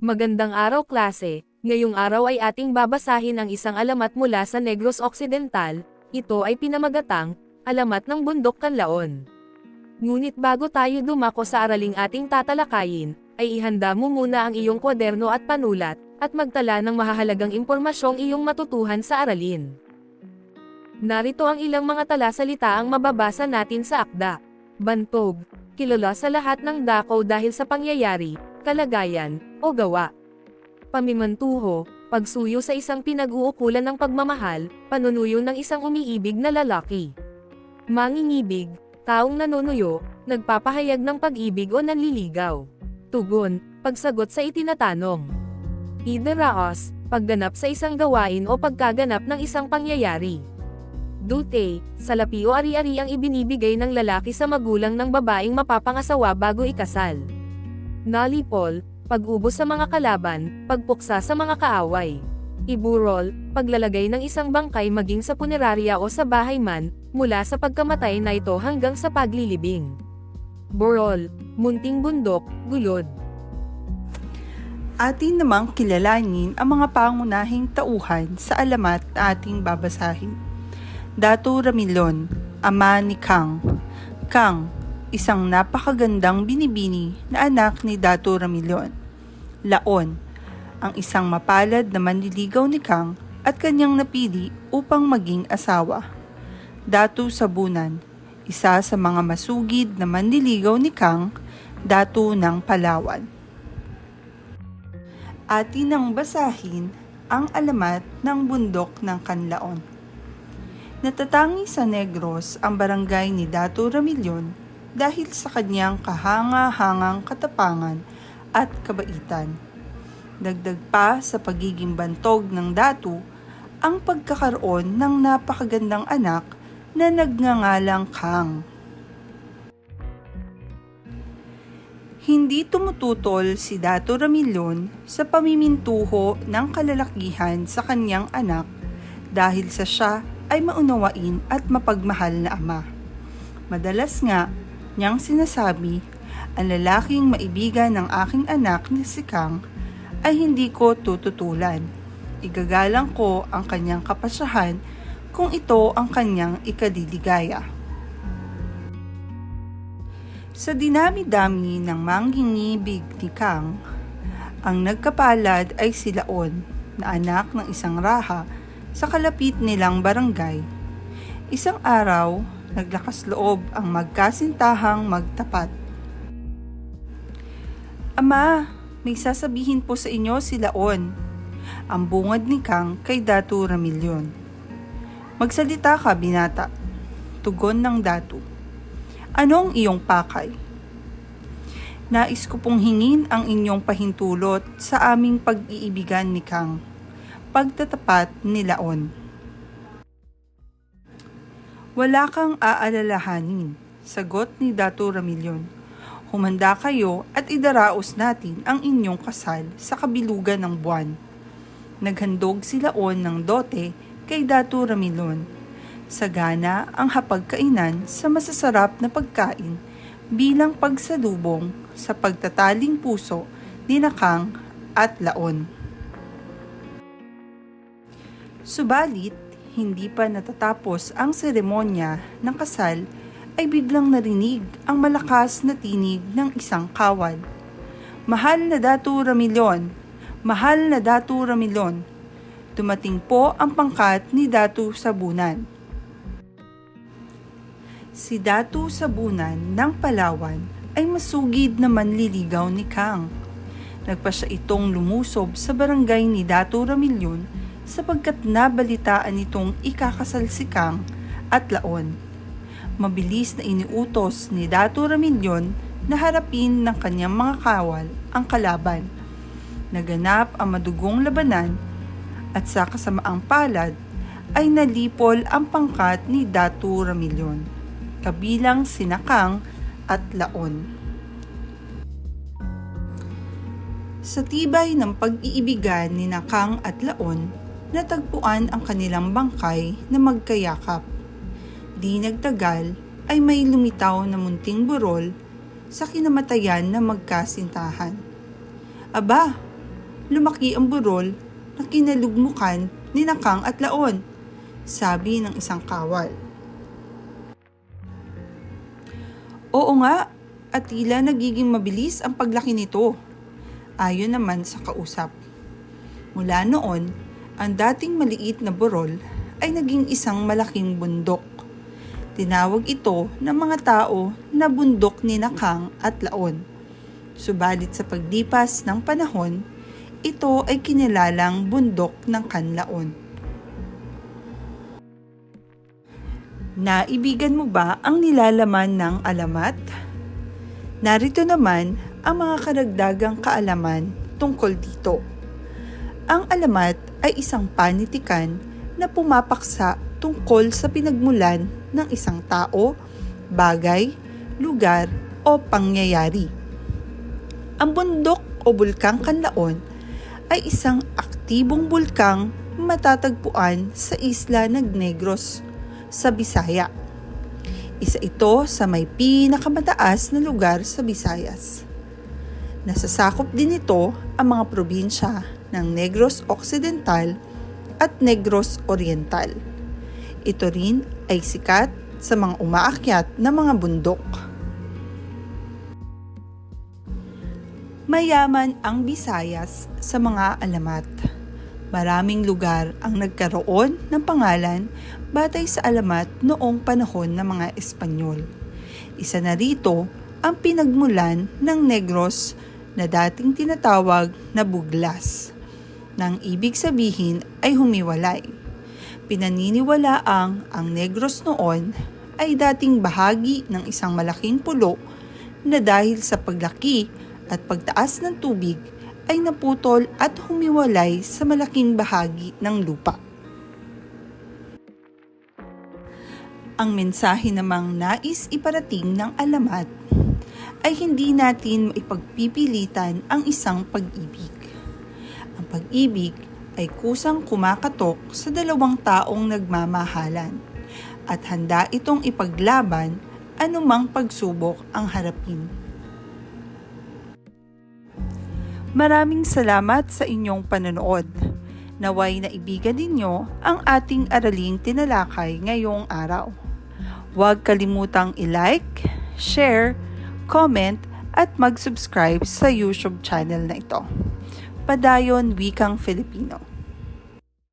Magandang araw klase, ngayong araw ay ating babasahin ang isang alamat mula sa Negros Occidental, ito ay pinamagatang, Alamat ng Bundok Kanlaon. Ngunit bago tayo dumako sa araling ating tatalakayin, ay ihanda mo muna ang iyong kwaderno at panulat, at magtala ng mahahalagang impormasyong iyong matutuhan sa aralin. Narito ang ilang mga talasalita ang mababasa natin sa akda. Bantog, kilala sa lahat ng dako dahil sa pangyayari, kalagayan, o gawa. Pamimantuho, pagsuyo sa isang pinag-uukulan ng pagmamahal, panunuyo ng isang umiibig na lalaki. Mangingibig, taong nanunuyo, nagpapahayag ng pag-ibig o nanliligaw. Tugon, pagsagot sa itinatanong. Idaraos, pagganap sa isang gawain o pagkaganap ng isang pangyayari. Dute, salapi o ari-ari ang ibinibigay ng lalaki sa magulang ng babaeng mapapangasawa bago ikasal. Nalipol, pag-ubos sa mga kalaban, pagpuksa sa mga kaaway. Iburol, paglalagay ng isang bangkay maging sa punerarya o sa bahay man, mula sa pagkamatay na ito hanggang sa paglilibing. Borol, munting bundok, gulod. Atin namang kilalanin ang mga pangunahing tauhan sa alamat na ating babasahin. Datu Ramilon, ama ni Kang. Kang, isang napakagandang binibini na anak ni Datu Ramilon. Laon, ang isang mapalad na manliligaw ni Kang at kanyang napili upang maging asawa. Datu Sabunan, isa sa mga masugid na manliligaw ni Kang, Datu ng Palawan. Atin ang basahin ang alamat ng bundok ng Kanlaon. Natatangi sa Negros ang barangay ni Dato Ramilyon dahil sa kanyang kahanga-hangang katapangan at kabaitan. Dagdag pa sa pagiging bantog ng Datu ang pagkakaroon ng napakagandang anak na nagngangalang Kang. Hindi tumututol si Dato Ramilyon sa pamimintuho ng kalalakihan sa kanyang anak dahil sa siya ay maunawain at mapagmahal na ama. Madalas nga niyang sinasabi, ang lalaking maibigan ng aking anak ni si Kang ay hindi ko tututulan. Igagalang ko ang kanyang kapasyahan kung ito ang kanyang ikadiligaya. Sa dinami-dami ng manghingibig ni Kang, ang nagkapalad ay si Laon na anak ng isang raha sa kalapit nilang barangay. Isang araw, naglakas loob ang magkasintahang magtapat. Ama, may sasabihin po sa inyo si Laon. Ang bungad ni Kang kay Datu Ramilyon. Magsalita ka, binata. Tugon ng Datu. Anong iyong pakay? Nais ko pong hingin ang inyong pahintulot sa aming pag-iibigan ni Kang. Pagtatapat ni Laon. Wala kang aalalahanin, sagot ni Dato Ramilyon. Humanda kayo at idaraos natin ang inyong kasal sa kabilugan ng buwan. Naghandog si Laon ng dote kay Dato Ramilyon. Sagana ang hapagkainan sa masasarap na pagkain bilang pagsalubong sa pagtataling puso ni Nakang at Laon. Subalit, hindi pa natatapos ang seremonya ng kasal ay biglang narinig ang malakas na tinig ng isang kawal. Mahal na Datu Ramilyon! Mahal na Datu Ramilyon! Dumating po ang pangkat ni Datu Sabunan. Si Datu Sabunan ng Palawan ay masugid na manliligaw ni Kang. Nagpa siya itong lumusob sa barangay ni Datu Ramilyon sapagkat nabalitaan nitong ikakasal si Kang at Laon. Mabilis na iniutos ni Dato Ramilyon na harapin ng kanyang mga kawal ang kalaban. Naganap ang madugong labanan at sa kasamaang palad ay nalipol ang pangkat ni Dato Ramilyon, kabilang sinakang at Laon. Sa tibay ng pag-iibigan ni Nakang at Laon, natagpuan ang kanilang bangkay na magkayakap. Di nagtagal ay may lumitaw na munting burol sa kinamatayan na magkasintahan. Aba, lumaki ang burol na kinalugmukan ni Nakang at Laon, sabi ng isang kawal. Oo nga, at tila nagiging mabilis ang paglaki nito. Ayon naman sa kausap. Mula noon, ang dating maliit na burol ay naging isang malaking bundok. Tinawag ito ng mga tao na bundok ni Nakang at Laon. Subalit sa paglipas ng panahon, ito ay kinilalang bundok ng Kanlaon. Naibigan mo ba ang nilalaman ng alamat? Narito naman ang mga karagdagang kaalaman tungkol dito. Ang alamat ay isang panitikan na pumapaksa tungkol sa pinagmulan ng isang tao, bagay, lugar o pangyayari. Ang bundok o bulkang Kanlaon ay isang aktibong bulkang matatagpuan sa isla ng Negros sa Bisaya. Isa ito sa may pinakamataas na lugar sa Visayas. Nasasakop din ito ang mga probinsya ng Negros Occidental at Negros Oriental. Ito rin ay sikat sa mga umaakyat na mga bundok. Mayaman ang Visayas sa mga alamat. Maraming lugar ang nagkaroon ng pangalan batay sa alamat noong panahon ng mga Espanyol. Isa na rito ang pinagmulan ng Negros na dating tinatawag na Buglas, nang ibig sabihin ay humiwalay. Pinaniniwalaang ang Negros noon ay dating bahagi ng isang malaking pulo na dahil sa paglaki at pagtaas ng tubig ay naputol at humiwalay sa malaking bahagi ng lupa. Ang mensahe namang nais iparating ng alamat ay hindi natin maipagpipilitan ang isang pag-ibig. Pag-ibig ay kusang kumakatok sa dalawang taong nagmamahalan at handa itong ipaglaban anumang pagsubok ang harapin. Maraming salamat sa inyong panonood. Naway naibigan ninyo ang ating araling tinalakay ngayong araw. Huwag kalimutang i-like, share, comment, at mag-subscribe sa YouTube channel na ito. Padayon Wikang Filipino.